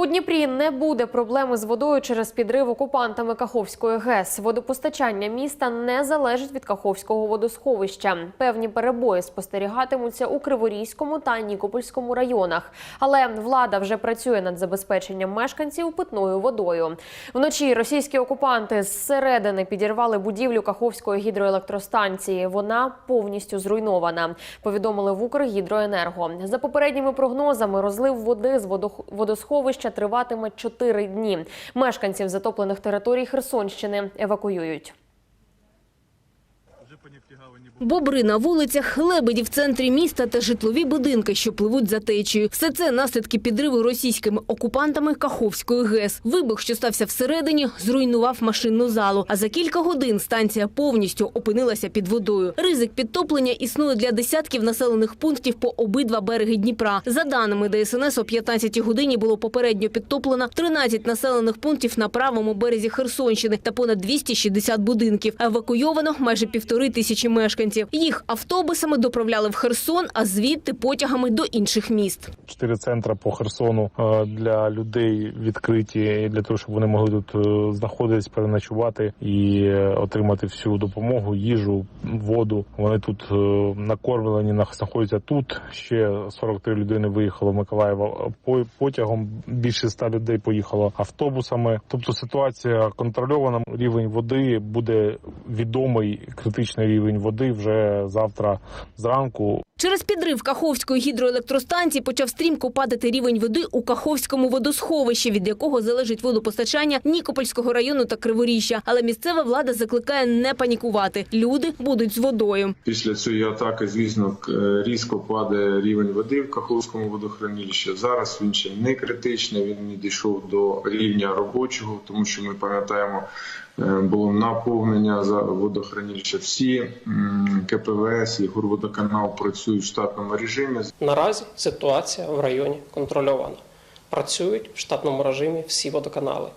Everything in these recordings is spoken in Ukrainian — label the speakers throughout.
Speaker 1: У Дніпрі не буде проблеми з водою через підрив окупантами Каховської ГЕС. Водопостачання міста не залежить від Каховського водосховища. Певні перебої спостерігатимуться у Криворізькому та Нікопольському районах. Але влада вже працює над забезпеченням мешканців питною водою. Вночі російські окупанти зсередини підірвали будівлю Каховської гідроелектростанції. Вона повністю зруйнована. Повідомили в Укргідроенерго. За попередніми прогнозами, розлив води з водосховища триватиме 4 дні. Мешканців затоплених територій Херсонщини евакуюють.
Speaker 2: Бобри на вулицях, лебеді в центрі міста та житлові будинки, що пливуть за течією. Все це наслідки підриву російськими окупантами Каховської ГЕС. Вибух, що стався всередині, зруйнував машинну залу. А за кілька годин станція повністю опинилася під водою. Ризик підтоплення існує для десятків населених пунктів по обидва береги Дніпра. За даними ДСНС, о 15 годині було попередньо підтоплено 13 населених пунктів на правому березі Херсонщини та понад 260 будинків. Евакуйовано майже півтори тисячі мешканців. Їх автобусами доправляли в Херсон, а звідти потягами до інших міст.
Speaker 3: Чотири центри по Херсону е, для людей відкриті для того, щоб вони могли тут е, знаходитись, переночувати і е, отримати всю допомогу, їжу, воду. Вони тут накормлені, нах- знаходяться тут. Ще 43 людини виїхало в Миколаєва потягом. Більше 100 людей поїхало автобусами. Тобто ситуація контрольована. Рівень води буде відомий критичний рівень води вже завтра зранку.
Speaker 2: Через підрив Каховської гідроелектростанції почав стрімко падати рівень води у Каховському водосховищі, від якого залежить водопостачання Нікопольського району та Криворіжжя. Але місцева влада закликає не панікувати. Люди будуть з водою.
Speaker 4: Після цієї атаки, звісно, е, різко падає рівень води в Каховському водохранилищі. Зараз він ще не критичний, він не дійшов до рівня робочого, тому що ми пам'ятаємо, було наповнення за водохранилища. Всі КПВС і Гурводоканал працюють в штатному режимі.
Speaker 5: Наразі ситуація в районі контрольована. Працюють в штатному режимі всі водоканали.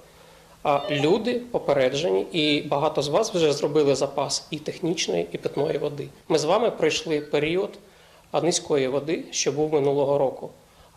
Speaker 5: А люди попереджені, і багато з вас вже зробили запас і технічної, і питної води. Ми з вами пройшли період низької води, що був минулого року.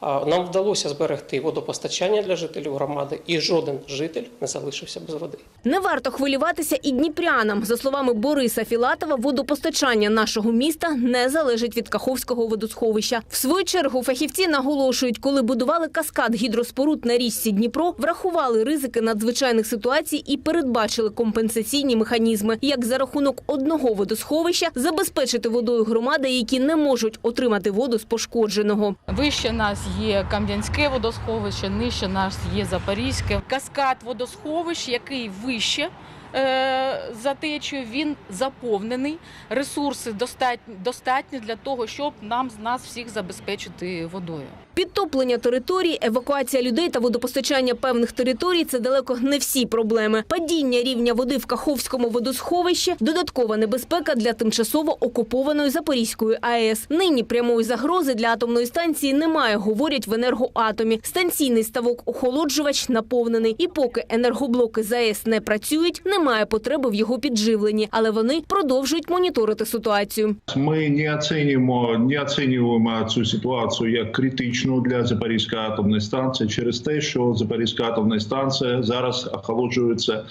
Speaker 5: Нам вдалося зберегти водопостачання для жителів громади, і жоден житель не залишився без води.
Speaker 2: Не варто хвилюватися і дніпрянам. За словами Бориса Філатова, водопостачання нашого міста не залежить від Каховського водосховища. В свою чергу фахівці наголошують, коли будували каскад гідроспоруд на річці Дніпро, врахували ризики надзвичайних ситуацій і передбачили компенсаційні механізми, як за рахунок одного водосховища забезпечити водою громади, які не можуть отримати воду з пошкодженого.
Speaker 6: Вище нас є Кам'янське водосховище, нижче нас є Запорізьке. Каскад водосховищ, який вище е, за течією, він заповнений. Ресурси достатні, достатні для того, щоб нам з нас всіх забезпечити водою.
Speaker 2: Підтоплення територій, евакуація людей та водопостачання певних територій це далеко не всі проблеми. Падіння рівня води в Каховському водосховищі – додаткова небезпека для тимчасово окупованої Запорізької АЕС. Нині прямої загрози для атомної станції немає, говорять в енергоатомі. Станційний ставок-охолоджувач наповнений. І поки енергоблоки ЗАЕС не працюють, немає потреби в його підживленні. Але вони продовжують моніторити ситуацію.
Speaker 7: Ми не оцінюємо, не оцінюємо цю ситуацію як критичну для Запорізької атомної станції через те, що Запорізька атомна станція зараз охолоджується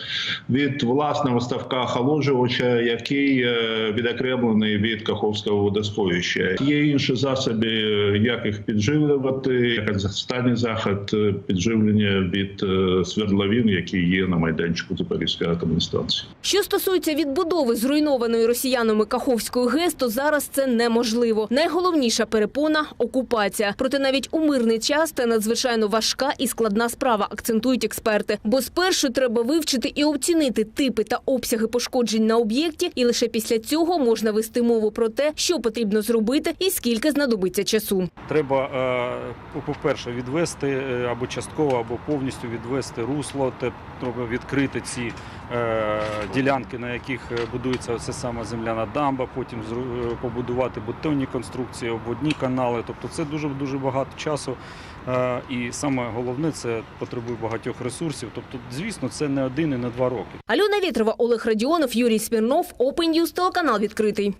Speaker 7: від власного ставка охолоджувача, який е, відокремлений від Каховського водосховища. Є інші засоби, як їх підживлювати, як останній захід е, підживлення від е, свердловин, які є на майданчику Запорізької атомної станції.
Speaker 2: Що стосується відбудови зруйнованої росіянами Каховської ГЕС, то зараз це неможливо. Найголовніша перепона окупація. Проте навіть у мирний час це надзвичайно важка і складна справа, акцентують експерти. Бо спершу треба вивчити і оцінити типи та обсяги пошкоджень на об'єкті, і лише після цього можна вести мову про те, що потрібно зробити і скільки знадобиться часу.
Speaker 8: Треба, е, по-перше, відвести е, або частково, або повністю відвести русло, тобто відкрити ці ділянки, на яких е, будується все саме земляна дамба, потім е, побудувати бетонні конструкції, обводні канали. Тобто це дуже дуже багато часу. Е, І саме головне це потребує багатьох ресурсів. Тобто, звісно, це не один і не два роки.
Speaker 2: Альона Вітрова, Олег Радіонов, Юрій Смірнов, Open News, телеканал відкритий.